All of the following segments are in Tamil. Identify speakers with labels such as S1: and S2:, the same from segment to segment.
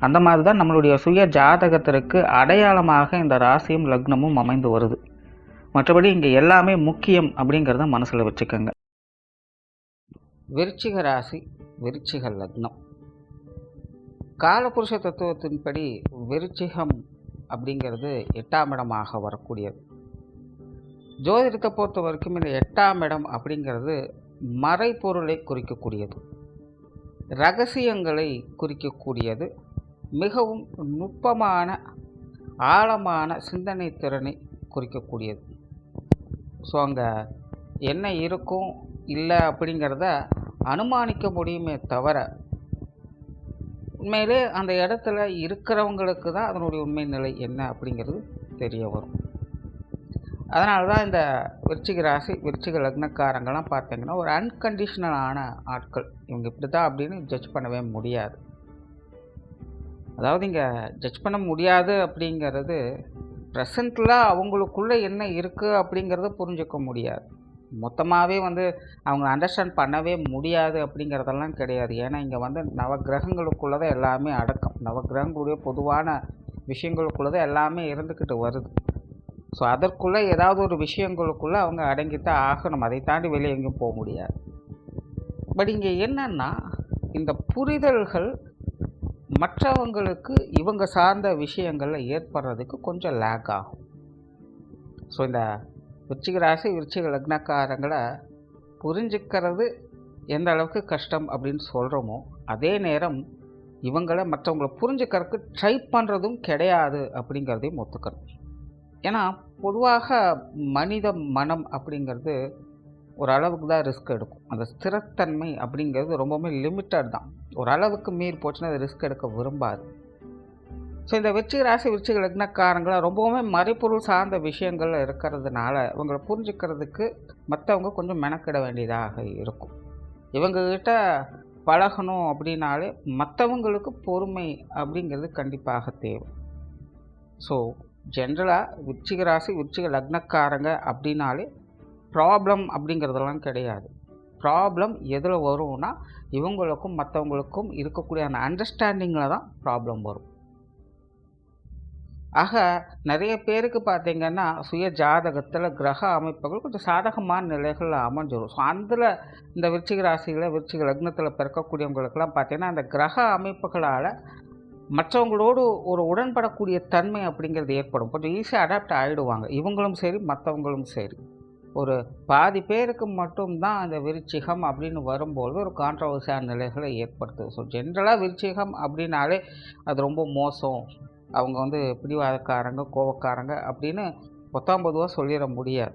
S1: அந்த மாதிரி தான் நம்மளுடைய சுய ஜாதகத்திற்கு அடையாளமாக இந்த ராசியும் லக்னமும் அமைந்து வருது. மற்றபடி இங்கே எல்லாமே முக்கியம் அப்படிங்கிறத மனசில் வச்சுக்கோங்க. விருச்சிக ராசி விருச்சிக லக்னம். காலபுருஷ தத்துவத்தின்படி விருச்சிகம் அப்படிங்கிறது எட்டாம் இடமாக வரக்கூடியது. ஜோதிடத்தை பொறுத்த வரைக்கும் இந்த எட்டாம் இடம் அப்படிங்கிறது மறைப்பொருளை குறிக்கக்கூடியது. ரகசியங்களை குறிக்கக்கூடியது. மிகவும் நுட்பமான ஆழமான சிந்தனை திறனை குறிக்கக்கூடியது. ஸோ அங்கே என்ன இருக்கும் இல்லை அப்படிங்கிறத அனுமானிக்க முடியுமே தவிர உண்மையிலே அந்த இடத்துல இருக்கிறவங்களுக்கு தான் அதனுடைய உண்மை நிலை என்ன அப்படிங்கிறது தெரிய வரும். அதனால தான் இந்த விருச்சிக ராசி விருச்சிக லக்னக்காரங்கள்லாம் பார்த்தீங்கன்னா ஒரு அன்கண்டிஷனலான ஆட்கள். இவங்க இப்படி தான் அப்படின்னு ஜட்ஜ் பண்ணவே முடியாது. அதாவது இங்கே ஜட்ஜ் பண்ண முடியாது அப்படிங்கிறது ப்ரெசண்ட்டில் அவங்களுக்குள்ளே என்ன இருக்குது அப்படிங்கிறத புரிஞ்சுக்க முடியாது. மொத்தமாகவே வந்து அவங்க அண்டர்ஸ்டாண்ட் பண்ணவே முடியாது அப்படிங்கிறதெல்லாம் கிடையாது. ஏன்னா இங்கே வந்து நவகிரகங்களுக்குள்ளே தான் எல்லாமே அடக்கம். நவகிரகங்களுடைய பொதுவான விஷயங்களுக்குள்ளே தான் எல்லாமே இருந்துக்கிட்டு வருது. ஸோ அதற்குள்ளே ஏதாவது ஒரு விஷயங்களுக்குள்ளே அவங்க அடங்கித்தான் ஆகணும். அதை தாண்டி வெளியே எங்கேயும் போக முடியாது. பட் இங்கே என்னன்னா இந்த புரிதல்கள் மற்றவங்களுக்கு இவங்க சார்ந்த விஷயங்களில் ஏற்படுறதுக்கு கொஞ்சம் லேக் ஆகும். ஸோ இந்த விருச்சிக ராசி விருச்சிக லக்னக்காரங்களை புரிஞ்சுக்கிறது எந்த அளவுக்கு கஷ்டம் அப்படின்னு சொல்கிறோமோ அதே நேரம் இவங்களை மற்றவங்களை புரிஞ்சுக்கிறதுக்கு ட்ரை பண்ணுறதும் கிடையாது அப்படிங்கிறதையும் ஒத்துக்கணும். ஏன்னா பொதுவாக மனித மனம் அப்படிங்கிறது ஒரு அளவுக்கு தான் ரிஸ்க் எடுக்கும். அந்த ஸ்திரத்தன்மை அப்படிங்கிறது ரொம்பவுமே லிமிட்டட் தான். ஓரளவுக்கு மீறி போச்சுன்னா அது ரிஸ்க் எடுக்க விரும்பாது. ஸோ இந்த விருச்சிக ராசி விருச்சிக லக்னக்காரங்களை ரொம்பவுமே மறைப்பொருள் சார்ந்த விஷயங்கள் இருக்கிறதுனால இவங்களை புரிஞ்சுக்கிறதுக்கு மற்றவங்க கொஞ்சம் மெனக்கிட வேண்டியதாக இருக்கும். இவங்கக்கிட்ட பழகணும் அப்படின்னாலே மற்றவங்களுக்கு பொறுமை அப்படிங்கிறது கண்டிப்பாக தேவை. ஸோ ஜென்ரலாக விருச்சிக ராசி விருச்சிக லக்னக்காரங்க அப்படின்னாலே ப்ராப்ளம் அப்படிங்கிறதெல்லாம் கிடையாது. ப்ராப்ளம் எதில் வரும்னா இவங்களுக்கும் மற்றவங்களுக்கும் இருக்கக்கூடிய அந்த அண்டர்ஸ்டாண்டிங்கில் தான் ப்ராப்ளம் வரும். ஆக நிறைய பேருக்கு பார்த்திங்கன்னா சுய ஜாதகத்தில் கிரக அமைப்புகள் கொஞ்சம் சாதகமான நிலைகளில் அமைஞ்சிடும் ஸோ அதில் இந்த விருச்சிக ராசியில் விருச்சிக லக்னத்தில் பிறக்கக்கூடியவங்களுக்கெல்லாம் பார்த்திங்கன்னா அந்த கிரக அமைப்புகளால் மற்றவங்களோடு ஒரு உடன்படக்கூடிய தன்மை அப்படிங்கிறது ஏற்படும். கொஞ்சம் ஈஸியாக அடாப்ட் ஆகிடுவாங்க இவங்களும் சரி மற்றவங்களும் சரி. ஒரு பாதி பேருக்கு மட்டும்தான் அந்த விருச்சிகம் அப்படின்னு வரும்போது ஒரு கான்ட்ரவர்சியான நிலைகளை ஏற்படுத்துது. ஸோ ஜென்ரலாக விருச்சிகம் அப்படின்னாலே அது ரொம்ப மோசம். அவங்க வந்து பிடிவாதக்காரங்க கோவக்காரங்க அப்படின்னு பொத்தாம் பொதுவாக சொல்லிட முடியாது.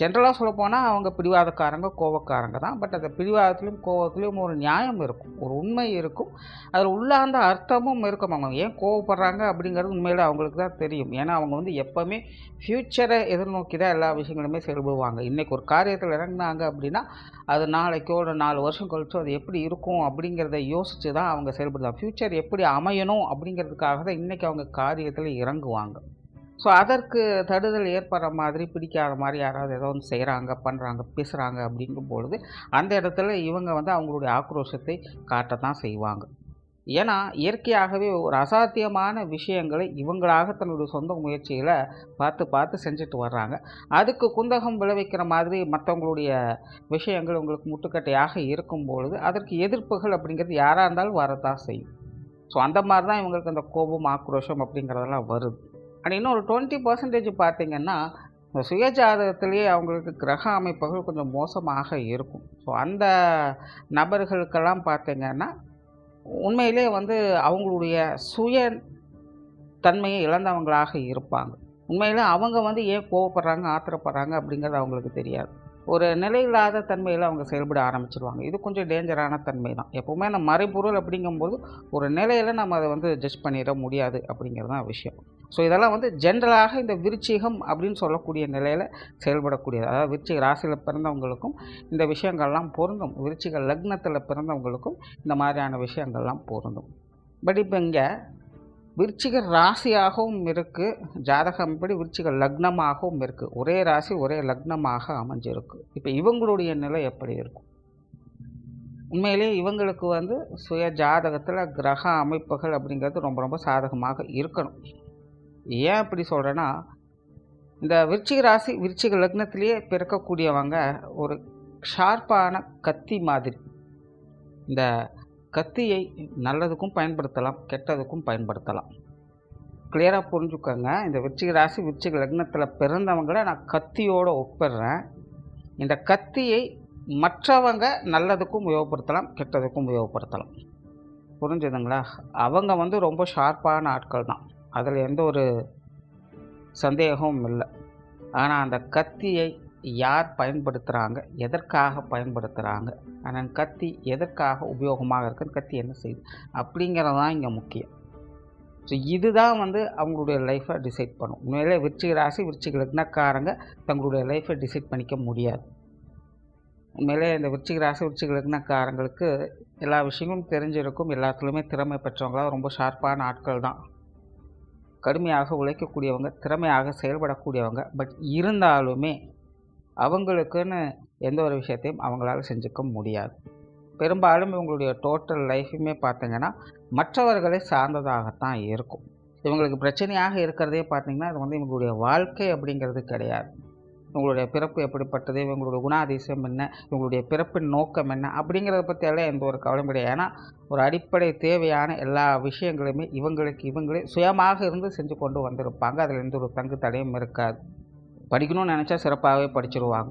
S1: ஜென்ரலாக சொல்லப்போனால் அவங்க பிடிவாதக்காரங்க கோவக்காரங்க தான். பட் அந்த பிடிவாதத்துலேயும் கோவத்துலேயும் ஒரு நியாயம் இருக்கும். ஒரு உண்மை இருக்கும். அதில் உள்ளார்ந்த அர்த்தமும் இருக்கும். அவங்க ஏன் கோவப்படுறாங்க அப்படிங்கிறது உண்மையில் அவங்களுக்கு தான் தெரியும். ஏன்னா அவங்க வந்து எப்போவுமே ஃப்யூச்சரை எதிர்நோக்கி தான் எல்லா விஷயங்களுமே செயல்படுவாங்க இன்றைக்கி ஒரு காரியத்தில் இறங்குனாங்க அப்படின்னா அது நாளைக்கோ ஒரு நாலு வருஷம் கழிச்சோ அது எப்படி இருக்கும் அப்படிங்கிறத யோசித்து தான் அவங்க செயல்படுவாங்க. ஃப்யூச்சர் எப்படி அமையணும் அப்படிங்கிறதுக்காக தான் இன்றைக்கி அவங்க காரியத்தில் இறங்குவாங்க. ஸோ அதற்கு தடுதல் ஏற்படுற மாதிரி பிடிக்காத மாதிரி யாராவது ஏதோ ஒன்று செய்கிறாங்க பண்ணுறாங்க பேசுகிறாங்க அப்படிங்கும் பொழுது அந்த இடத்துல இவங்க வந்து அவங்களுடைய ஆக்ரோஷத்தை காட்டத்தான் செய்வாங்க. ஏன்னா இயற்கையாகவே ஒரு அசாத்தியமான விஷயங்களை இவங்களாக தன்னுடைய சொந்த முயற்சியில் பார்த்து பார்த்து செஞ்சுட்டு வர்றாங்க. அதுக்கு குந்தகம் விளைவிக்கிற மாதிரி மற்றவங்களுடைய விஷயங்கள் உங்களுக்கு முட்டுக்கட்டையாக இருக்கும் பொழுது அதற்கு எதிர்ப்புகள் அப்படிங்கிறது யாராக இருந்தாலும் வரதான் செய்யும். ஸோ அந்த மாதிரி தான் இவங்களுக்கு அந்த கோபம் ஆக்ரோஷம் அப்படிங்கிறதெல்லாம் வருது. அண்ட் இன்னும் ஒரு டுவெண்ட்டி பர்சன்டேஜ் பார்த்தீங்கன்னா இந்த சுயஜாதகத்திலேயே அவங்களுக்கு கிரக அமைப்புகள் கொஞ்சம் மோசமாக இருக்கும். ஸோ அந்த நபர்களுக்கெல்லாம் பார்த்தீங்கன்னா உண்மையிலே வந்து அவங்களுடைய சுய தன்மையை இழந்தவங்களாக இருப்பாங்க. உண்மையில் அவங்க வந்து ஏன் கோவப்படுறாங்க ஆத்திரப்படுறாங்க அப்படிங்கிறது அவங்களுக்கு தெரியாது. ஒரு நிலையில்லாத தன்மையில் அவங்க செயல்பட ஆரம்பிச்சிருவாங்க. இது கொஞ்சம் டேஞ்சரான தன்மை தான். எப்போவுமே அந்த மறைபொருள் அப்படிங்கும்போது ஒரு நிலையில் நம்ம அதை வந்து ஜட்ஜ் பண்ணிட முடியாது அப்படிங்கிறது தான் விஷயம். ஸோ இதெல்லாம் வந்து ஜென்ரலாக இந்த விருச்சிகம் அப்படின்னு சொல்லக்கூடிய நிலையில் செயல்படக்கூடியது. அதாவது விருச்சிக ராசியில் பிறந்தவங்களுக்கும் இந்த விஷயங்கள்லாம் பொருந்தும். விருச்சிக லக்னத்தில் பிறந்தவங்களுக்கும் இந்த மாதிரியான விஷயங்கள்லாம் பொருந்தும். பட் இப்போ இங்கே விருச்சிக ராசியாகவும் இருக்குது ஜாதகம் படி விருச்சிக லக்னமாகவும் இருக்குது ஒரே ராசி ஒரே லக்னமாக அமைஞ்சிருக்கு. இப்போ இவங்களுடைய நிலை எப்படி இருக்கும்? உண்மையிலேயே இவங்களுக்கு வந்து சுய ஜாதகத்தில் கிரக அமைப்புகள் அப்படிங்கிறது ரொம்ப ரொம்ப சாதகமாக இருக்கணும். ஏன் அப்படி சொல்கிறேன்னா இந்த விருச்சிக ராசி விருச்சிக லக்னத்திலேயே பிறக்கக்கூடியவங்க ஒரு ஷார்ப்பான கத்தி மாதிரி. இந்த கத்தியை நல்லதுக்கும் பயன்படுத்தலாம் கெட்டதுக்கும் பயன்படுத்தலாம். கிளியராக புரிஞ்சுக்கோங்க. இந்த விருச்சிக ராசி விருச்சிக லக்னத்தில் பிறந்தவங்களை நான் கத்தியோடு ஒப்பிடுறேன். இந்த கத்தியை மற்றவங்க நல்லதுக்கும் உபயோகப்படுத்தலாம் கெட்டதுக்கும் உபயோகப்படுத்தலாம். புரிஞ்சுதுங்களா? அவங்க வந்து ரொம்ப ஷார்ப்பான ஆட்கள் தான் அதில் எந்த ஒரு சந்தேகமும் இல்லை. ஆனால் அந்த கத்தியை யார் பயன்படுத்துகிறாங்க எதற்காக பயன்படுத்துகிறாங்க ஆனால் கத்தி எதற்காக உபயோகமாக இருக்குன்னு கத்தி என்ன செய்யுது அப்படிங்கிறது தான் இங்கே முக்கியம். ஸோ இதுதான் வந்து அவங்களுடைய லைஃப்பை டிசைட் பண்ணும். உண்மையிலே விருச்சிக ராசி விருச்சிக லக்னக்காரங்க தங்களுடைய லைஃப்பை டிசைட் பண்ணிக்க முடியாது. உண்மையிலே இந்த விருச்சிக ராசி விருச்சிக லக்னக்காரங்களுக்கு எல்லா விஷயங்களும் தெரிஞ்சிருக்கும். எல்லாத்துலேயுமே திறமை பெற்றவங்களாம் ரொம்ப ஷார்ப்பான ஆட்கள் தான். கடுமையாக உழைக்கக்கூடியவங்க திறமையாக செயல்படக்கூடியவங்க. பட் இருந்தாலுமே அவங்களுக்குன்னு எந்த ஒரு விஷயத்தையும் அவங்களால செஞ்சுக்க முடியாது. பெரும்பாலும் இவங்களுடைய டோட்டல் லைஃபுமே பார்த்தீங்கன்னா மற்றவர்களை சார்ந்ததாகத்தான் இருக்கும். இவங்களுக்கு பிரச்சனையாக இருக்கிறதே பார்த்திங்கன்னா அது வந்து இவங்களுடைய வாழ்க்கை அப்படிங்கிறது கிடையாது. இவங்களுடைய பிறப்பு எப்படிப்பட்டது இவங்களுடைய குணாதிசயம் என்ன இவங்களுடைய பிறப்பின் நோக்கம் என்ன அப்படிங்கிறத பற்றியெல்லாம் எந்த ஒரு கவலையும் கிடையாது. ஏன்னா ஒரு அடிப்படை தேவையான எல்லா விஷயங்களுமே இவங்களுக்கு இவங்களே சுயமாக இருந்து செஞ்சு கொண்டு வந்திருப்பாங்க. அதில் எந்த ஒரு தங்கு தடையும் இருக்காது. படிக்கணும்னு நினச்சா சிறப்பாகவே படிச்சிருவாங்க.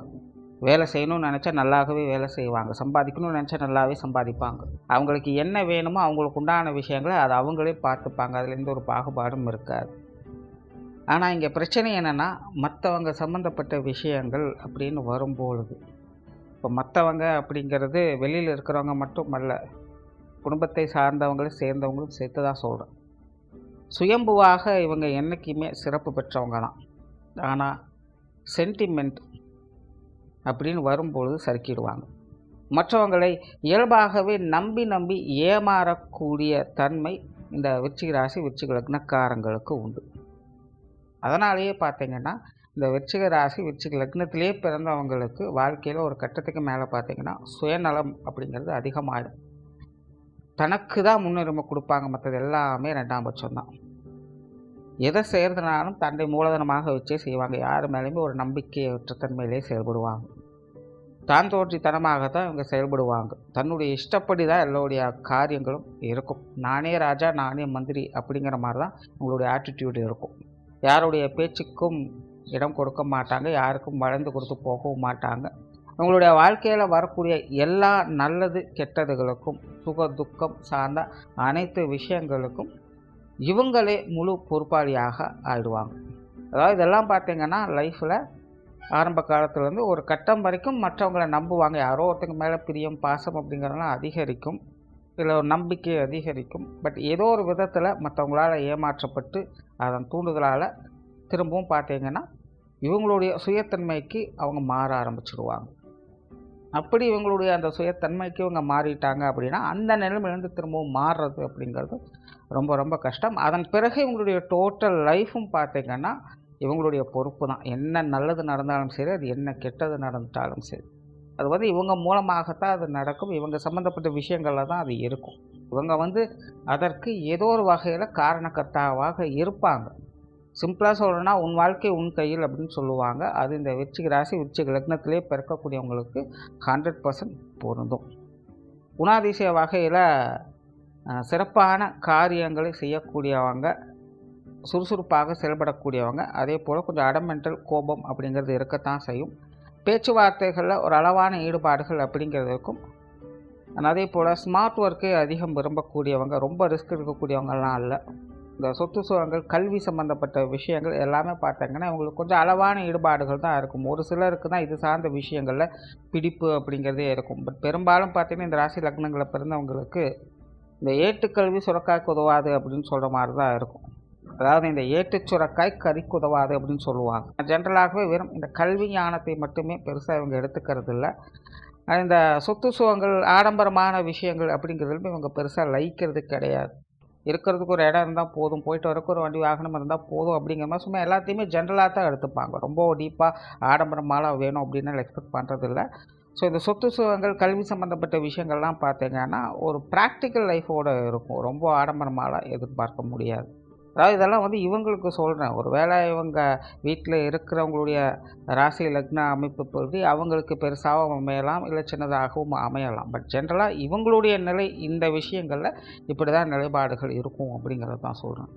S1: வேலை செய்யணும்னு நினச்சா நல்லாகவே வேலை செய்வாங்க. சம்பாதிக்கணும்னு நினச்சா நல்லாவே சம்பாதிப்பாங்க. அவங்களுக்கு என்ன வேணுமோ அவங்களுக்கு உண்டான விஷயங்களை அதை அவங்களே பார்த்துப்பாங்க. அதில் எந்த ஒரு பாகுபாடும் இருக்காது. ஆனால் இங்கே பிரச்சனை என்னென்னா மற்றவங்க சம்மந்தப்பட்ட விஷயங்கள் அப்படின்னு வரும்பொழுது. இப்போ மற்றவங்க அப்படிங்கிறது வெளியில் இருக்கிறவங்க மட்டும் அல்ல குடும்பத்தை சார்ந்தவங்களும் சேர்ந்தவங்களும் சேர்த்து தான் சொல்கிறேன் சுயம்புவாக இவங்க என்றைக்குமே சிறப்பு பெற்றவங்க தான் ஆனால் சென்டிமெண்ட் அப்படின்னு வரும்பொழுது சறுக்கிடுவாங்க. மற்றவங்களை இயல்பாகவே நம்பி நம்பி ஏமாறக்கூடிய தன்மை இந்த விருச்சிக ராசி விருச்சிக லக்னக்காரங்களுக்கு உண்டு. அதனாலேயே பார்த்தீங்கன்னா இந்த விருச்சிக ராசி விருச்சிக லக்னத்திலே பிறந்தவங்களுக்கு வாழ்க்கையில் ஒரு கட்டத்துக்கு மேலே பார்த்தீங்கன்னா சுயநலம் அப்படிங்கிறது அதிகமாகிடும் தனக்கு தான் முன்னுரிமை கொடுப்பாங்க. மற்றது எல்லாமே ரெண்டாம் பட்சம் தான் எதை செய்கிறதுனாலும் தன்னை மூலதனமாக வச்சே செய்வாங்க. யார் மேலேயுமே ஒரு நம்பிக்கையற்ற தன்மையிலே செயல்படுவாங்க. தான் தோற்றித்தனமாக தான் இவங்க செயல்படுவாங்க. தன்னுடைய இஷ்டப்படி தான் எல்லோருடைய காரியங்களும் இருக்கும். நானே ராஜா நானே மந்திரி அப்படிங்கிற மாதிரி தான் உங்களுடைய ஆட்டிடியூட் இருக்கும். யாருடைய பேச்சுக்கும் இடம் கொடுக்க மாட்டாங்க யாருக்கும் வளர்ந்து கொடுத்து போகவும் மாட்டாங்க. உங்களுடைய வாழ்க்கையில் வரக்கூடிய எல்லா நல்லது கெட்டதுகளுக்கும் சுக துக்கம் சார்ந்த அனைத்து விஷயங்களுக்கும் இவங்களே முழு பொறுப்பாளியாக ஆயிடுவாங்க. அதாவது இதெல்லாம் பார்த்தீங்கன்னா லைஃப்பில் ஆரம்ப காலத்துலேருந்து ஒரு கட்டம் வரைக்கும் மற்றவங்கள நம்புவாங்க. யாரோ ஒருத்தங்க மேலே பிரியம் பாசம் அப்படிங்கிறதெல்லாம் அதிகரிக்கும். இதில் ஒரு நம்பிக்கை அதிகரிக்கும். பட் ஏதோ ஒரு விதத்தில் மற்றவங்களால் ஏமாற்றப்பட்டு அதன் தூண்டுதலால் திரும்பவும் பார்த்தீங்கன்னா இவங்களுடைய சுயத்தன்மைக்கு அவங்க மாற ஆரம்பிச்சிடுவாங்க. அப்படி இவங்களுடைய அந்த சுயத்தன்மைக்கு இவங்க மாறிட்டாங்க அப்படின்னா அந்த நிலைமையிலேருந்து திரும்பவும் மாறுறது அப்படிங்கிறது ரொம்ப ரொம்ப கஷ்டம். அதன் பிறகு இவங்களுடைய டோட்டல் லைஃப்பும் பார்த்தீங்கன்னா இவங்களுடைய பொறுப்பு தான். என்ன நல்லது நடந்தாலும் சரி அது என்ன கெட்டது நடந்துட்டாலும் சரி. அது வந்து இவங்க மூலமாகத்தான் அது நடக்கும். இவங்க சம்மந்தப்பட்ட விஷயங்களில் தான் அது இருக்கும். இவங்க வந்து அதற்கு ஏதோ ஒரு வகையில் காரணக்கர்த்தாவாக இருப்பாங்க. சிம்பிளாக சொல்லணும்னா உன் வாழ்க்கை உன் கையில் அப்படின்னு சொல்லுவாங்க. அது இந்த விருச்சிக ராசி விருச்சிக லக்னத்திலே பிறக்கக்கூடியவங்களுக்கு ஹண்ட்ரட் பர்சன்ட் பொருந்தும். குணாதிசய வகையில் சிறப்பான காரியங்களை செய்யக்கூடியவங்க சுறுசுறுப்பாக செயல்படக்கூடியவங்க. அதே போல் கொஞ்சம் அடமெண்டல் கோபம் அப்படிங்கிறது இருக்கத்தான் செய்யும். பேச்சுவார்த்தைகளில் ஒரு அளவான ஈடுபாடுகள் அப்படிங்கிறது இருக்கும் அதே போல் ஸ்மார்ட் ஒர்க்கை அதிகம் விரும்பக்கூடியவங்க ரொம்ப ரிஸ்க் எடுக்கக்கூடியவங்கலாம் இல்லை இந்த சொத்து சுகங்கள் கல்வி சம்மந்தப்பட்ட விஷயங்கள் எல்லாமே பார்த்தாங்கன்னா இவங்களுக்கு கொஞ்சம் அளவான ஈடுபாடுகள் தான் இருக்கும். ஒரு சிலருக்கு தான் இது சார்ந்த விஷயங்களில் பிடிப்பு அப்படிங்கிறதே இருக்கும். பட் பெரும்பாலும் பார்த்திங்கன்னா இந்த ராசி லக்னங்களை பிறந்தவங்களுக்கு இந்த ஏட்டுக்கல்வி சுரக்காய்க்கு உதவாது அப்படின்னு சொல்கிற மாதிரி தான் இருக்கும். அதாவது இந்த ஏற்று சுரக்காய் கறிக்கு உதவாது அப்படின்னு சொல்லுவாங்க. ஜென்ரலாகவே வெறும் இந்த கல்வி ஞானத்தை மட்டுமே பெருசாக இவங்க எடுத்துக்கிறது இல்லை இந்த சொத்து சுகங்கள் ஆடம்பரமான விஷயங்கள் அப்படிங்கிறதுலும் இவங்க பெருசாக லைக்கிறது கிடையாது. இருக்கிறதுக்கு ஒரு இடம் இருந்தால் போதும் போயிட்டு வரக்கு ஒரு வண்டி வாகனம் இருந்தால் போதும் அப்படிங்கிற மாதிரி சும்மா எல்லாத்தையுமே ஜென்ரலாக தான் எடுத்துப்பாங்க. ரொம்ப டீப்பாக ஆடம்பரமாலாம் வேணும் அப்படின்னு எக்ஸ்பெக்ட் பண்ணுறதில்ல ஸோ இந்த சொத்து சுகங்கள் கல்வி சம்மந்தப்பட்ட விஷயங்கள்லாம் பார்த்தீங்கன்னா ஒரு ப்ராக்டிக்கல் லைஃபோடு இருக்கும். ரொம்ப ஆடம்பரமாலாம் எதிர்பார்க்க முடியாது. அதாவது இதெல்லாம் வந்து இவங்களுக்கு சொல்கிறேன் ஒரு வேளை இவங்க வீட்டில் இருக்கிறவங்களுடைய ராசி லக்ன அமைப்பு பற்றி அவங்களுக்கு பெருசாகவும் அமையலாம் இல்லை சின்னதாகவும் அமையலாம். பட் ஜென்ரலாக இவங்களுடைய நிலை இந்த விஷயங்களில் இப்படி தான் நிலைப்பாடுகள் இருக்கும் அப்படிங்கிறது தான் சொல்கிறேன்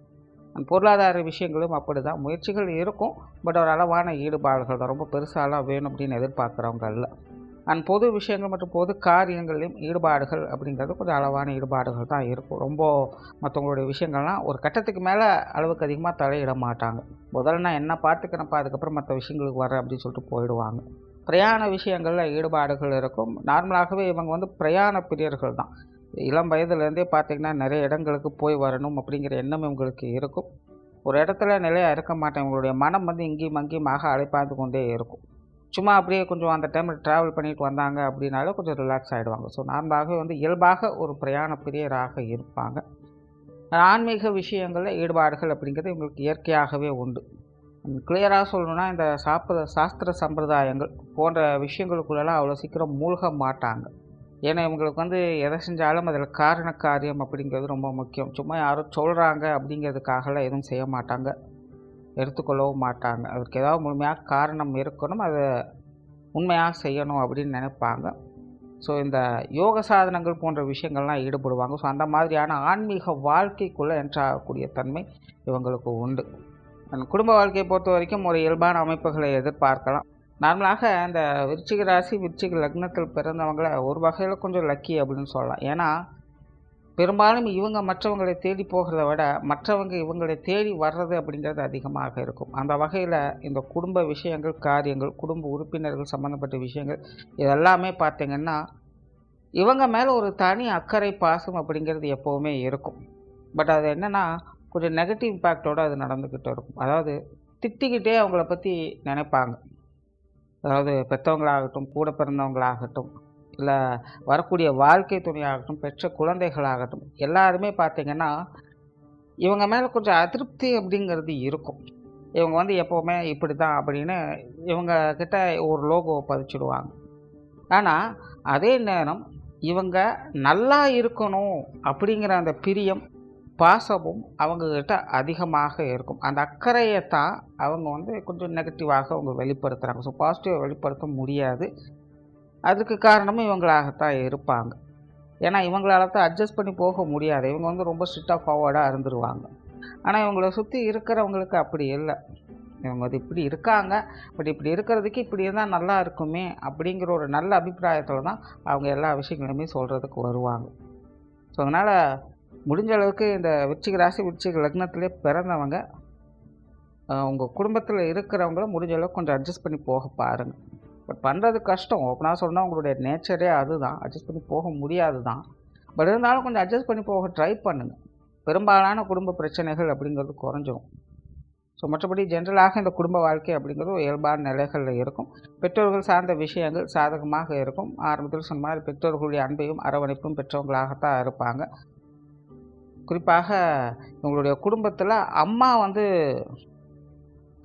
S1: பொருளாதார விஷயங்களும் அப்படி தான் முயற்சிகள் இருக்கும் பட் ஒரு அளவான ஈடுபாடுகள் தான். ரொம்ப பெருசாலாம் வேணும் அப்படின்னு எதிர்பார்க்குறவங்க இல்லை அண்ட் பொது விஷயங்கள் மற்றும் பொது காரியங்களிலும் ஈடுபாடுகள் அப்படிங்கிறது கொஞ்சம் அளவான ஈடுபாடுகள் தான் இருக்கும். ரொம்ப மற்றவங்களுடைய விஷயங்கள்லாம் ஒரு கட்டத்துக்கு மேலே அளவுக்கு அதிகமாக தலையிட மாட்டாங்க. முதல்ல நான் என்ன பார்த்துக்கிறேன்ப்பா அதுக்கப்புறம் மற்ற விஷயங்களுக்கு வரேன் அப்படின்னு சொல்லிட்டு போயிடுவாங்க. பிரயாண விஷயங்களில் ஈடுபாடுகள் இருக்கும். நார்மலாகவே இவங்க வந்து பிரயாண பிரியர்கள் தான். இளம் வயதுலேருந்தே பார்த்திங்கன்னா நிறைய இடங்களுக்கு போய் வரணும் அப்படிங்கிற எண்ணம் இவங்களுக்கு இருக்கும். ஒரு இடத்துல நிலையாக இருக்க மாட்டேன். இவங்களுடைய மனம் வந்து இங்கேயும் அங்கேயுமாக அழைப்பாந்து கொண்டே இருக்கும். சும்மா அப்படியே கொஞ்சம் அந்த டைமில் ட்ராவல் பண்ணிட்டு வந்தாங்க அப்படின்னாலும் கொஞ்சம் ரிலாக்ஸ் ஆகிடுவாங்க ஸோ நார்மலாகவே வந்து இயல்பாக ஒரு பிரயாண பிரியராக இருப்பாங்க. ஆன்மீக விஷயங்களில் ஈடுபாடுகள் அப்படிங்கிறது இவங்களுக்கு இயற்கையாகவே உண்டு. கிளியராக சொல்லணுன்னா இந்த சாப்பிட சாஸ்திர சம்பிரதாயங்கள் போன்ற விஷயங்களுக்குள்ளெல்லாம் அவ்வளோ சீக்கிரம் மூழ்க மாட்டாங்க. ஏன்னா இவங்களுக்கு வந்து எதை செஞ்சாலும் அதில் காரண காரியம் அப்படிங்கிறது ரொம்ப முக்கியம். சும்மா யாரும் சொல்கிறாங்க அப்படிங்கிறதுக்காகலாம் எதுவும் செய்ய மாட்டாங்க. எடுத்துக்கொள்ளவும் மாட்டாங்க. அதுக்கு ஏதாவது முழுமையாக காரணம் இருக்கணும் அதை உண்மையாக செய்யணும் அப்படின்னு நினைப்பாங்க. ஸோ இந்த யோக சாதனங்கள் போன்ற விஷயங்கள்லாம் ஈடுபடுவாங்க. ஸோ அந்த மாதிரியான ஆன்மீக வாழ்க்கைக்குள்ளே என்ட்ராகக்கூடிய தன்மை இவங்களுக்கு உண்டு. குடும்ப வாழ்க்கையை பொறுத்த வரைக்கும் ஒரு இயல்பான அமைப்புகளை எதிர்பார்க்கலாம். நார்மலாக இந்த விருச்சிக ராசி விருச்சிக லக்னத்தில் பிறந்தவங்களை ஒரு வகையில் கொஞ்சம் லக்கி அப்படின்னு சொல்லலாம். ஏன்னா பெரும்பாலும் இவங்க மற்றவங்களை தேடி போகிறத விட மற்றவங்க இவங்களை தேடி வர்றது அப்படிங்கிறது அதிகமாக இருக்கும். அந்த வகையில் இந்த குடும்ப விஷயங்கள் காரியங்கள் குடும்ப உறுப்பினர்கள் சம்மந்தப்பட்ட விஷயங்கள் இதெல்லாமே பார்த்திங்கன்னா இவங்க மேலே ஒரு தனி அக்கறை பாசம் அப்படிங்கிறது எப்போவுமே இருக்கும். பட் அது என்னென்னா கொஞ்சம் நெகட்டிவ் இம்பேக்டோடு அது நடந்துக்கிட்டு இருக்கும். அதாவது திட்டிக்கிட்டே அவங்கள பற்றி நினைப்பாங்க. அதாவது பெற்றவங்களாகட்டும் கூட பிறந்தவங்களாகட்டும் இல்லை வரக்கூடிய வாழ்க்கை துணையாகட்டும் பெற்ற குழந்தைகளாகட்டும் எல்லாருமே பார்த்திங்கன்னா இவங்க மேலே கொஞ்சம் அதிருப்தி அப்படிங்கிறது இருக்கும். இவங்க வந்து எப்போவுமே இப்படி தான் அப்படின்னு இவங்க கிட்ட ஒரு லோகோவை பதிச்சிடுவாங்க. ஆனால் அதே நேரம் இவங்க நல்லா இருக்கணும் அப்படிங்கிற அந்த பிரியம் பாசமும் அவங்கக்கிட்ட அதிகமாக இருக்கும். அந்த அக்கறையை தான் அவங்க வந்து கொஞ்சம் நெகட்டிவாக அவங்க வெளிப்படுத்துகிறாங்க ஸோ பாசிட்டிவாக வெளிப்படுத்த முடியாது. அதுக்கு காரணமும் இவங்களாகத்தான் இருப்பாங்க. ஏன்னா இவங்களால தான் அட்ஜஸ்ட் பண்ணி போக முடியாது. இவங்க வந்து ரொம்ப ஸ்ட்ரிக்டாக ஃபார்வர்டாக இருந்துருவாங்க. ஆனால் இவங்கள சுற்றி இருக்கிறவங்களுக்கு அப்படி இல்லை. இவங்க வந்து இப்படி இருக்காங்க. பட் இப்படி இருக்கிறதுக்கு இப்படி இருந்தால் நல்லா இருக்குமே அப்படிங்கிற ஒரு நல்ல அபிப்பிராயத்தில் தான் அவங்க எல்லா விஷயங்களுமே சொல்கிறதுக்கு வருவாங்க. ஸோ அதனால் முடிஞ்ச அளவுக்கு இந்த விருச்சிக ராசி விருச்சிக லக்னத்திலே பிறந்தவங்க உங்கள் குடும்பத்தில் இருக்கிறவங்களும் முடிஞ்ச அளவுக்கு கொஞ்சம் அட்ஜஸ்ட் பண்ணி போக பாருங்கள் பட் பண்ணுறது கஷ்டம். ஓப்பனாக சொன்னால் உங்களுடைய நேச்சரே அதுதான். அட்ஜஸ்ட் பண்ணி போக முடியாது தான் பட் இருந்தாலும் கொஞ்சம் அட்ஜஸ்ட் பண்ணி போக ட்ரை பண்ணுங்கள் பெரும்பாலான குடும்ப பிரச்சனைகள் அப்படிங்கிறது குறைஞ்சிரும். ஸோ மற்றபடி ஜென்ரலாக இந்த குடும்ப வாழ்க்கை அப்படிங்கிறது இயல்பான நிலைகளில் இருக்கும். பெற்றோர்கள் சார்ந்த விஷயங்கள் சாதகமாக இருக்கும். ஆரம்பத்தில் சொன்ன மாதிரி பெற்றோர்களுடைய அன்பையும் அரவணைப்பும் பெற்றவங்களாகத்தான் இருப்பாங்க. குறிப்பாக உங்களுடைய குடும்பத்தில் அம்மா வந்து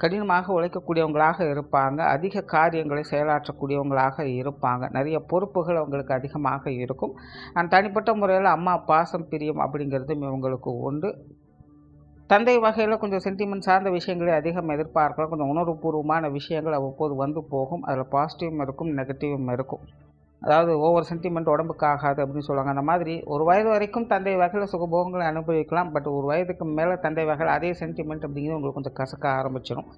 S1: கடினமாக உழைக்கக்கூடியவங்களாக இருப்பாங்க. அதிக காரியங்களை செயலாற்றக்கூடியவங்களாக இருப்பாங்க. நிறைய பொறுப்புகள் அவங்களுக்கு அதிகமாக இருக்கும். அண்ட் தனிப்பட்ட முறையில் அம்மா பாசம் பிரியம் அப்படிங்கிறதும் இவங்களுக்கு உண்டு. தந்தை வகையில் கொஞ்சம் சென்டிமெண்ட் சார்ந்த விஷயங்களை அதிகம் எதிர்பார்க்கலாம். கொஞ்சம் உணர்வுபூர்வமான விஷயங்கள் அவ்வப்போது வந்து போகும். அதில் பாசிட்டிவும் இருக்கும் நெகட்டிவும் இருக்கும். அதாவது ஓவர் சென்டிமெண்ட் உடம்புக்கு ஆகாது அப்படின்னு சொல்லுவாங்க. அந்த மாதிரி ஒரு வயது வரைக்கும் தந்தை வகையில் சுகபோகங்களை அனுபவிக்கலாம். பட் ஒரு வயதுக்கு மேலே தந்தை வகையில் அதே சென்டிமெண்ட் அப்படிங்கிறது உங்களுக்கு கொஞ்சம் கசக்க ஆரம்பிச்சிடும்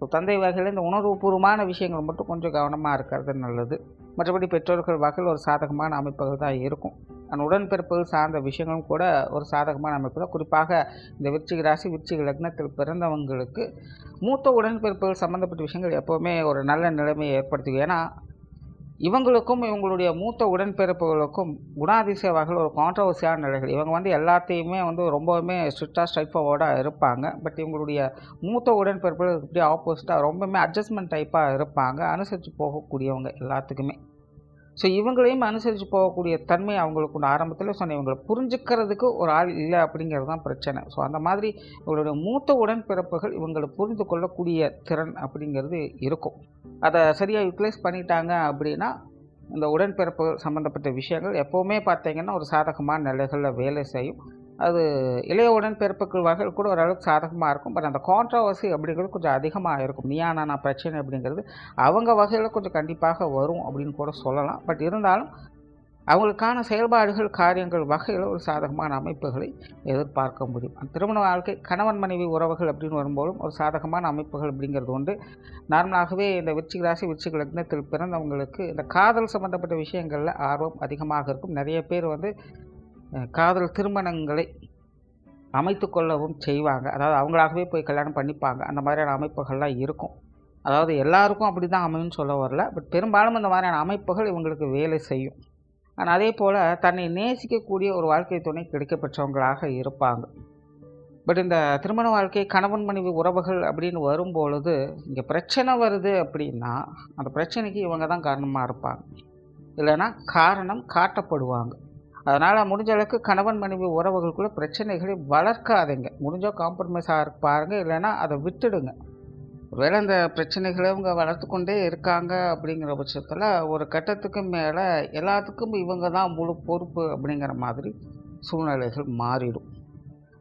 S1: ஸோ தந்தை வகையில் இந்த உணர்வுபூர்வமான விஷயங்கள் மட்டும் கொஞ்சம் கவனமாக இருக்கிறது நல்லது. மற்றபடி பெற்றோர்கள் வகையில் ஒரு சாதகமான அமைப்புகள் தான் இருக்கும். அந்த உடன்பிறப்புகள் சார்ந்த விஷயங்களும் கூட ஒரு சாதகமான அமைப்பு தான். குறிப்பாக இந்த விருச்சிக ராசி விருச்சிக லக்னத்தில் பிறந்தவங்களுக்கு மூத்த உடன்பிறப்புகள் சம்மந்தப்பட்ட விஷயங்கள் எப்போவுமே ஒரு நல்ல நிலைமையை ஏற்படுத்தும் ஏன்னா இவங்களுக்கும் இவங்களுடைய மூத்த உடன்பிறப்புகளுக்கும் குணாதிசய வகையில் ஒரு கான்ட்ரவர்சியான நிலைகள் இவங்க வந்து எல்லாத்தையுமே வந்து ரொம்பவுமே ஸ்ட்ரிக்டாக ஸ்ட்ரைட் ஃபார்வர்டாக இருப்பாங்க. பட் இவங்களுடைய மூத்த உடன்பிறப்புகள் இப்படி ஆப்போசிட்டாக ரொம்பவுமே அட்ஜஸ்ட்மெண்ட் டைப்பாக இருப்பாங்க. அனுசரித்து போகக்கூடியவங்க எல்லாத்துக்குமே. ஸோ இவங்களையும் அனுசரித்து போகக்கூடிய தன்மை அவங்களுக்கு ஒன்று ஆரம்பத்தில் சொன்னேன் இவங்களை புரிஞ்சுக்கிறதுக்கு ஒரு ஆள் இல்லை அப்படிங்கிறது தான் பிரச்சனை. ஸோ அந்த மாதிரி இவங்களுடைய மூத்த உடன்பிறப்புகள் இவங்களை புரிந்து கொள்ளக்கூடிய திறன் அப்படிங்கிறது இருக்கும். அதை சரியாக யூட்டிலைஸ் பண்ணிட்டாங்க அப்படின்னா இந்த உடன்பிறப்புகள் சம்மந்தப்பட்ட விஷயங்கள் எப்போவுமே பார்த்தீங்கன்னா ஒரு சாதகமான நிலைகளில் வேலை செய்யும். அது இளைய உடன்பிறப்புகள் வகையில் கூட ஓரளவுக்கு சாதகமாக இருக்கும். பட் அந்த கான்ட்ரவர்சி அப்படிங்கிறது கொஞ்சம் அதிகமாக இருக்கும். நீயா நானா பிரச்சனை அப்படிங்கிறது அவங்க வகையில் கொஞ்சம் கண்டிப்பாக வரும் அப்படின்னு கூட சொல்லலாம். பட் இருந்தாலும் அவங்களுக்கான செயல்பாடுகள் காரியங்கள் வகையில் ஒரு சாதகமான அமைப்புகளை எதிர்பார்க்க முடியும். திருமண வாழ்க்கை கணவன் மனைவி உறவுகள் அப்படின்னு வரும்போதும் ஒரு சாதகமான அமைப்புகள் அப்படிங்கிறது உண்டு. நார்மலாகவே இந்த விருச்சிக ராசி விருச்சிக லக்னத்தில் பிறந்தவங்களுக்கு இந்த காதல் சம்மந்தப்பட்ட விஷயங்களில் ஆர்வம் அதிகமாக இருக்கும். நிறைய பேர் வந்து காதல் திருமணங்களை அமைத்து கொள்ளவும் செய்வாங்க. அதாவது அவங்களாகவே போய் கல்யாணம் பண்ணிப்பாங்க. அந்த மாதிரியான அமைப்புகள்லாம் இருக்கும். அதாவது எல்லாருக்கும் அப்படி தான் அமையும்னு சொல்ல வரல. பட் பெரும்பாலும் இந்த மாதிரியான அமைப்புகள் இவங்களுக்கு வேலை செய்யும். ஆனால் அதே போல் தன்னை நேசிக்கக்கூடிய ஒரு வாழ்க்கை துணை கிடைக்கப்பெற்றவங்களாக இருப்பாங்க. பட் இந்த திருமண வாழ்க்கை கணவன் மனைவி உறவுகள் அப்படின்னு வரும்பொழுது இங்கே பிரச்சனை வருது அப்படின்னா அந்த பிரச்சனைக்கு இவங்க தான் காரணமாக இருப்பாங்க. இல்லைன்னா காரணம் காட்டப்படுவாங்க. அதனால் முடிஞ்ச அளவுக்கு கணவன் மனைவி உறவுகளுக்குள்ள பிரச்சனைகளை வளர்க்காதீங்க. முடிஞ்சோ காம்ப்ரமைஸாக பாருங்கள் இல்லைன்னா அதை விட்டுடுங்க. ஒருவேளை இந்த பிரச்சனைகளை இவங்க வளர்த்து கொண்டே இருக்காங்க அப்படிங்கிற பட்சத்தில் ஒரு கட்டத்துக்கு மேலே எல்லாத்துக்கும் இவங்க தான் முழு பொறுப்பு அப்படிங்கிற மாதிரி சூழ்நிலைகள் மாறிடும்.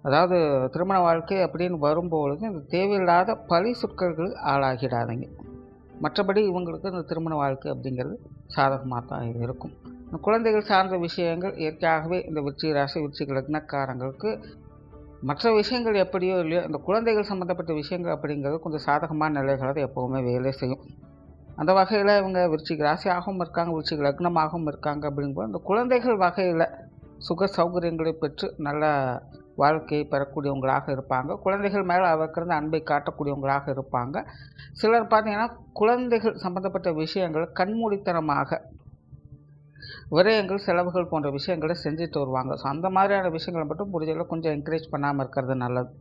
S1: அதாவது திருமண வாழ்க்கை அப்படின்னு வரும்பொழுது இந்த தேவையில்லாத பழி சொற்கள் ஆளாகிடாதீங்க. மற்றபடி இவங்களுக்கு இந்த திருமண வாழ்க்கை அப்படிங்கிறது சாதகமாக தான் இருக்கும். இந்த குழந்தைகள் சார்ந்த விஷயங்கள் இயற்கையாகவே இந்த விருச்சிக ராசி விருச்சிக லக்னக்காரங்களுக்கு மற்ற விஷயங்கள் எப்படியோ இல்லையோ இந்த குழந்தைகள் சம்மந்தப்பட்ட விஷயங்கள் அப்படிங்கிறது கொஞ்சம் சாதகமான நிலைகளை தான் எப்போவுமே வேலை செய்யும். அந்த வகையில் இவங்க விருச்சிக ராசியாகவும் இருக்காங்க விருச்சிக லக்னமாகவும் இருக்காங்க அப்படிங்கும்போது இந்த குழந்தைகள் வகையில் சுக சௌகரியங்களை பெற்று நல்ல வாழ்க்கையை பெறக்கூடியவங்களாக இருப்பாங்க. குழந்தைகள் மேலே அவர்கிட்ட அன்பை காட்டக்கூடியவங்களாக இருப்பாங்க. சிலர் பார்த்தீங்கன்னா குழந்தைகள் சம்மந்தப்பட்ட விஷயங்கள் கண்மூடித்தனமாக விரயங்கள் செலவுகள் போன்ற விஷயங்களை செஞ்சுட்டு வருவாங்க. ஸோ அந்த மாதிரியான விஷயங்களை மட்டும் முடிஞ்சளவு கொஞ்சம் என்கரேஜ் பண்ணாமல் இருக்கிறது நல்லது.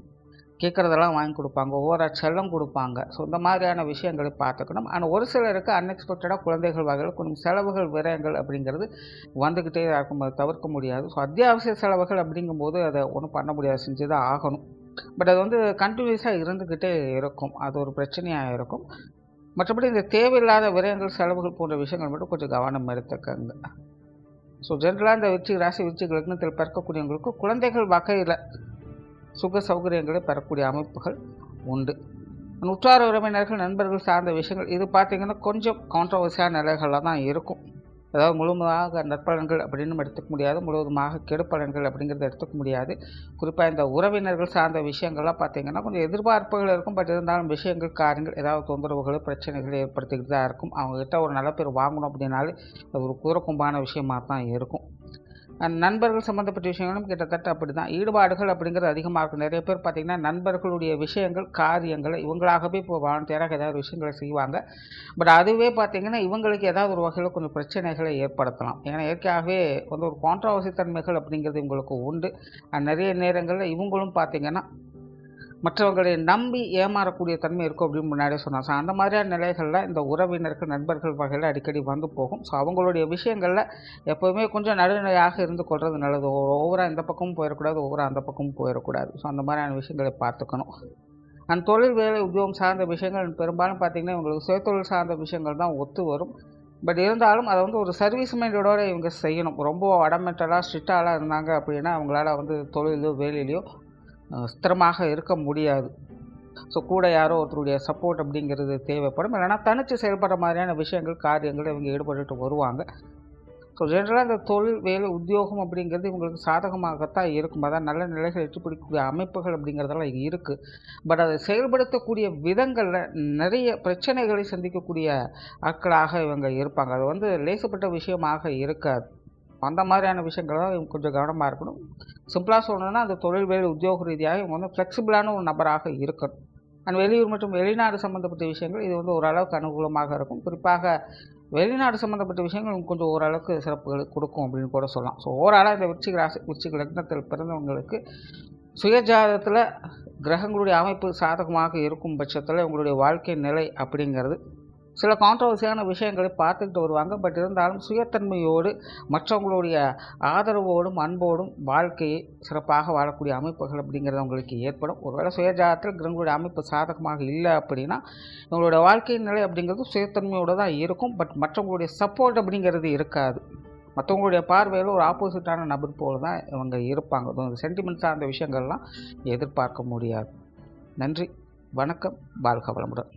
S1: கேட்குறதெல்லாம் வாங்கி கொடுப்பாங்க. ஒவ்வொரு செல்லம் கொடுப்பாங்க. ஸோ இந்த மாதிரியான விஷயங்களை பார்த்துக்கணும். ஆனால் ஒரு சிலருக்கு அன்எக்ஸ்பெக்டடாக குழந்தைகள் வகையில் கொஞ்சம் செலவுகள் விரயங்கள் அப்படிங்கிறது வந்துக்கிட்டே இருக்கும். அதை தவிர்க்க முடியாது. ஸோ அத்தியாவசிய செலவுகள் அப்படிங்கும்போது அதை ஒன்றும் பண்ண முடியாது. செஞ்சு தான் ஆகணும். பட் அது வந்து கண்டினியூஸாக இருந்துக்கிட்டே இருக்கும். அது ஒரு பிரச்சனையாக இருக்கும். மற்றபடி இந்த தேவையில்லாத விரயங்கள் செலவுகள் போன்ற விஷயங்கள் மட்டும் கொஞ்சம் கவனம் எடுத்துக்கங்க. ஸோ ஜென்ரலாக இந்த விருச்சிக ராசி விருச்சிக லக்னத்தில் பிறக்கக்கூடியவங்களுக்கு குழந்தைகள் வகையில் சுக சௌகரியங்களை பெறக்கூடிய அமைப்புகள் உண்டு. உற்றார உறவினர்கள் நண்பர்கள் சார்ந்த விஷயங்கள் இது பார்த்திங்கன்னா கொஞ்சம் கான்ட்ரவர்சியான நிலைகளில் தான் இருக்கும். அதாவது முழுமையாக நற்பலன்கள் அப்படின்னு எடுத்துக்க முடியாது முழுவதுமாக கெடுப்பலன்கள் அப்படிங்கிறத எடுத்துக்க முடியாது. குறிப்பாக இந்த உறவினர்கள் சார்ந்த விஷயங்கள்லாம் பார்த்திங்கன்னா கொஞ்சம் எதிர்பார்ப்புகள் இருக்கும். பட் இருந்தாலும் விஷயங்கள் காரியங்கள் ஏதாவது தொந்தரவுகள் பிரச்சனைகள் ஏற்படுத்திக்கிட்டு தான் இருக்கும். அவங்ககிட்ட ஒரு நல்ல பேர் வாங்கணும் அப்படின்னாலே அது ஒரு கூறக்கும்பான விஷயமாக தான் இருக்கும். நண்பர்கள் சம்மந்தப்பட்ட விஷயங்களும் கிட்டத்தட்ட அப்படி தான் ஈடுபாடுகள் அப்படிங்கிறது அதிகமாக இருக்கும். நிறைய பேர் பார்த்திங்கன்னா நண்பர்களுடைய விஷயங்கள் காரியங்களை இவங்களாகவே இப்போ வாலண்டியராக ஏதாவது விஷயங்களை செய்வாங்க. பட் அதுவே பார்த்திங்கன்னா இவங்களுக்கு ஏதாவது ஒரு வகையில் கொஞ்சம் பிரச்சனைகளை ஏற்படுத்தலாம். ஏன்னா இயற்கையாகவே வந்து ஒரு கான்ட்ரவர்சி தன்மைகள் அப்படிங்கிறது இவங்களுக்கு உண்டு. நிறைய நேரங்களில் இவங்களும் பார்த்திங்கன்னா மற்றவங்களை நம்பி ஏமாறக்கூடிய தன்மை இருக்கும் அப்படின்னு முன்னாடியே சொன்னாங்க. ஸோ அந்த மாதிரியான நிலைகளில் இந்த உறவினர்கள் நண்பர்கள் வகையில் அடிக்கடி வந்து போகும். ஸோ அவங்களுடைய விஷயங்களில் எப்போவுமே கொஞ்சம் நடுநிலையாக இருந்து கொள்வது நல்லது. ஒவ்வொரு இந்த பக்கமும் போயிடக்கூடாது ஒவ்வொரு அந்த பக்கமும் போயிடக்கூடாது. ஸோ அந்த மாதிரியான விஷயங்களை பார்த்துக்கணும். அந்த தொழில் வேலை உத்தியோகம் சார்ந்த விஷயங்கள் பெரும்பாலும் பார்த்திங்கன்னா இவங்களுக்கு சுயத்தொழில் சார்ந்த விஷயங்கள் தான் ஒத்து வரும். பட் இருந்தாலும் அதை வந்து ஒரு சர்வீஸ் மைண்டோட இவங்க செய்யணும். ரொம்ப அடமெண்டலாக ஸ்ட்ரிக்டாலாம் இருந்தாங்க அப்படின்னா அவங்களால வந்து தொழிலையோ வேலையிலையோ ஸ்திரமாக இருக்க முடியாது. ஸோ கூட யாரோ ஒருத்தருடைய சப்போர்ட் அப்படிங்கிறது தேவைப்படும். இல்லைனா தனித்து செயல்படுற மாதிரியான விஷயங்கள் காரியங்கள் இவங்க ஈடுபட்டுட்டு வருவாங்க. ஸோ ஜென்ரலாக இந்த தொழில் வேலை உத்தியோகம் அப்படிங்கிறது இவங்களுக்கு சாதகமாகத்தான் இருக்கும். அதான் நல்ல நிலைகள் எட்டுப்பிடிக்கக்கூடிய அமைப்புகள் அப்படிங்கிறதெல்லாம் இங்கே இருக்குது பட் அதை செயல்படுத்தக்கூடிய விதங்களில் நிறைய பிரச்சனைகளை சந்திக்கக்கூடிய ஆட்களாக இவங்க இருப்பாங்க. அது வந்து லேசப்பட்ட விஷயமாக இருக்காது. அந்த மாதிரியான விஷயங்கள் தான் இவங்க கொஞ்சம் கவனமாக இருக்கணும். சிம்பிளாக சொல்லணும்னா அந்த தொழில் வேலை உத்தியோக ரீதியாக இவங்க வந்து ஃப்ளெக்சிபிளான ஒரு நபராக இருக்கணும். அண்ட் வெளியூர் மற்றும் வெளிநாடு சம்மந்தப்பட்ட விஷயங்கள் இது வந்து ஓரளவுக்கு அனுகூலமாக இருக்கும். குறிப்பாக வெளிநாடு சம்மந்தப்பட்ட விஷயங்கள் கொஞ்சம் ஓரளவுக்கு சிறப்புகள் கொடுக்கும் அப்படின்னு கூட சொல்லலாம். ஸோ ஓரளவு இந்த விருச்சிக ராசி விருச்சிக லக்னத்தில் பிறந்தவங்களுக்கு சுயஜாதத்தில் கிரகங்களுடைய அமைப்பு சாதகமாக இருக்கும் பட்சத்தில் உங்களுடைய வாழ்க்கை நிலை அப்படிங்கிறது சில கான்ட்ரவர்சியான விஷயங்களை பார்த்துக்கிட்டு வருவாங்க. பட் இருந்தாலும் சுயத்தன்மையோடு மற்றவங்களுடைய ஆதரவோடும் அன்போடும் வாழ்க்கையை சிறப்பாக வாழக்கூடிய அமைப்புகள் அப்படிங்கிறது அவங்களுக்கு ஏற்படும். ஒருவேளை சுயஜாதத்தில் கிரகங்களுடைய அமைப்பு சாதகமாக இல்லை அப்படின்னா இவங்களோட வாழ்க்கையின் நிலை அப்படிங்கிறது சுயத்தன்மையோடு தான் இருக்கும். பட் மற்றவங்களுடைய சப்போர்ட் அப்படிங்கிறது இருக்காது. மற்றவங்களுடைய பார்வையில் ஒரு ஆப்போசிட்டான நபர் போல் தான் இவங்க இருப்பாங்க. சென்டிமெண்ட் சார்ந்த விஷயங்கள்லாம் எதிர்பார்க்க முடியாது. நன்றி வணக்கம் பால்க வளமுடன்.